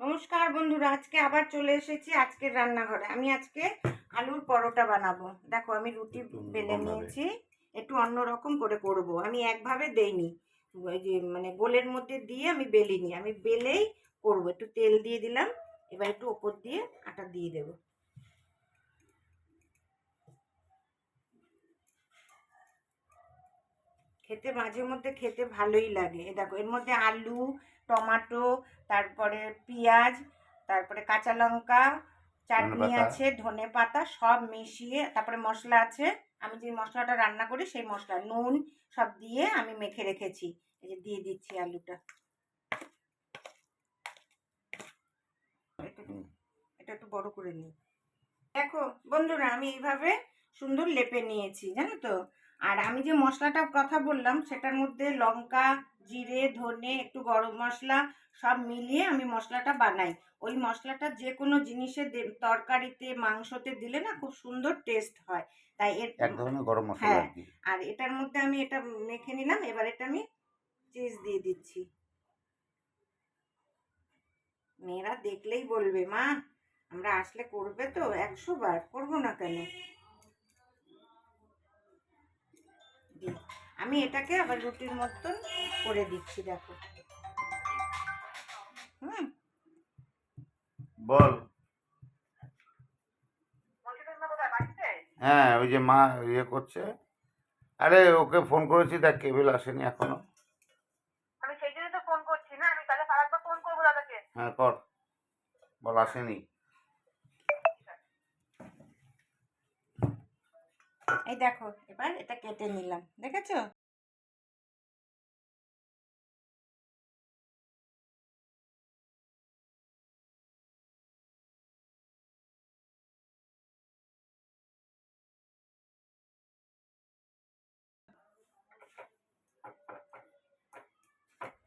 নমস্কার বন্ধুরা আজকে আবার চলে এসেছি আজকের রান্নাঘরে। আমি আজকে আলুর পরোটা বানাবো। দেখো আমি রুটি বেলে নিয়েছি একটু অন্যরকম করে করব। আমি একভাবে দেইনি। ওই যে মানে গোলের মধ্যে দিয়ে আমি বেলিনি। আমি বেলেই করব। একটু তেল দিয়ে দিলাম এবার একটু ওপর দিয়ে আটা দিয়ে দেবো। খেতে মাঝে মধ্যে খেতে ভালোই লাগে। দেখো এর মধ্যে আলু টমাটো তারপরে পেঁয়াজ তারপরে কাঁচা লঙ্কা চাটনি আছে ধনে পাতা সব মিশিয়ে তারপরে মশলা আছে। আমি যে মশলাটা রান্না করি সেই মশলা নুন সব দিয়ে আমি মেখে রেখেছি। এই যে দিয়ে দিচ্ছি আলুটা। এটা একটু- বড় করে নিই। দেখো বন্ধুরা আমি এইভাবে সুন্দর লেপে নিয়েছি জানো তো? আর আমি যে মশলাটার কথা বললাম সেটার মধ্যে লঙ্কা জিরে ধনে একটু গরম মশলা সব মিলিয়ে আমি মশলাটা বানাই। ওই মশলাটা যে কোনো জিনিসে তরকারিতে মাংসতে দিলে না খুব সুন্দর টেস্ট হয়। তাই এর এক ধরনের গরম মশলা হ্যাঁ। আর আর এটার মধ্যে আমি এটা মেখে নিলাম এবার এটা আমি চিজ দিয়ে দিচ্ছি। মেয়েরা দেখলেই বলবে মা আমরা আসলে করবে তো একশো বার করব না কেন? দিই। আমি এটাকে আবার রুটির মতন করে দিচ্ছি দেখো। হুম? বল। হ্যাঁ ওই যে মা ইয়ে করছে। আরে ওকে ফোন করেছি দেখ কেবিল আসেনি এখনও। আমি সেই জন্য তো ফোন করছি না আমি তাহলে আরেকবার ফোন করব দাদাকে। হ্যাঁ কর। বল আসেনি। এই দেখো, এবার এটা কেটে নিলাম, দেখেছ?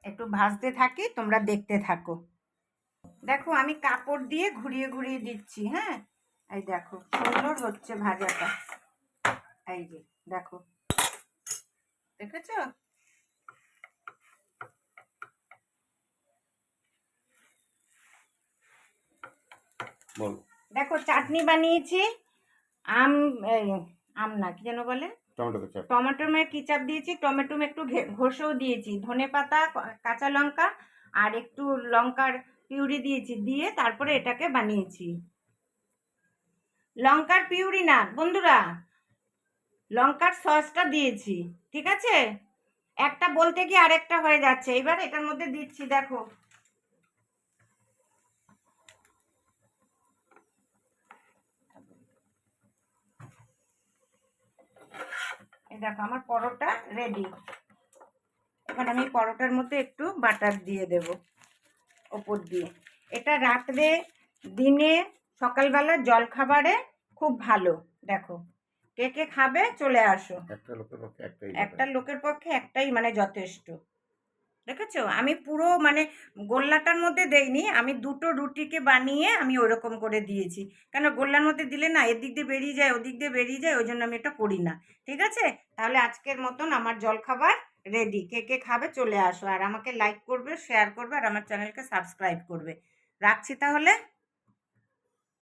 একটু ভাজতে থাকি, তোমরা দেখতে থাকো। দেখো, আমি কাপড় দিয়ে ঘুরিয়ে ঘুরিয়ে দিচ্ছি হ্যাঁ? এই দেখো, সুন্দর হচ্ছে ভাজাটা। এই যে দেখো। দেখেছ? দেখো চাটনি বানিয়েছি আম আম না কি যেন বলে? টমেটো মেয়ে কিচাপ দিয়েছি টমেটো একটু ঘষেও দিয়েছি। ধনে পাতা কাঁচা লঙ্কা আর একটু লঙ্কার পিউরি দিয়েছি দিয়ে তারপরে এটাকে বানিয়েছি। লঙ্কার পিউরি না বন্ধুরা লঙ্কার সসটা দিয়েছি, ঠিক আছে? একটা বলতে গিয়ে আরেকটা হয়ে যাচ্ছে। এবার এটার মধ্যে দিচ্ছি, দেখো। দেখো, আমার পরোটা রেডি এখন আমি পরোটার মধ্যে একটু বাটার দিয়ে দেব, ওপর দিয়ে। এটা রাত্রে, দিনে, সকালবেলা জল খাবারে খুব ভালো, দেখো। কে কে খাবে চলে আসো। একটা লোকের পক্ষে একটাই একটা লোকের পক্ষে একটাই মানে যথেষ্ট। দেখেছ? আমি পুরো মানে গোল্লাটার মধ্যে দেইনি আমি দুটো রুটিকে বানিয়ে আমি ওরকম করে দিয়েছি। কেন গোল্লার মধ্যে দিলে না এদিক দিয়ে বেরিয়ে যায় ওদিক দিয়ে বেরিয়ে যায় ওই জন্য আমি এটা করি না। ঠিক আছে? তাহলে আজকের মতন আমার জলখাবার রেডি কে কে খাবে চলে আসো। আর আমাকে লাইক করবে শেয়ার করবে আর আমার চ্যানেলকে সাবস্ক্রাইব করবে। রাখছি তাহলে?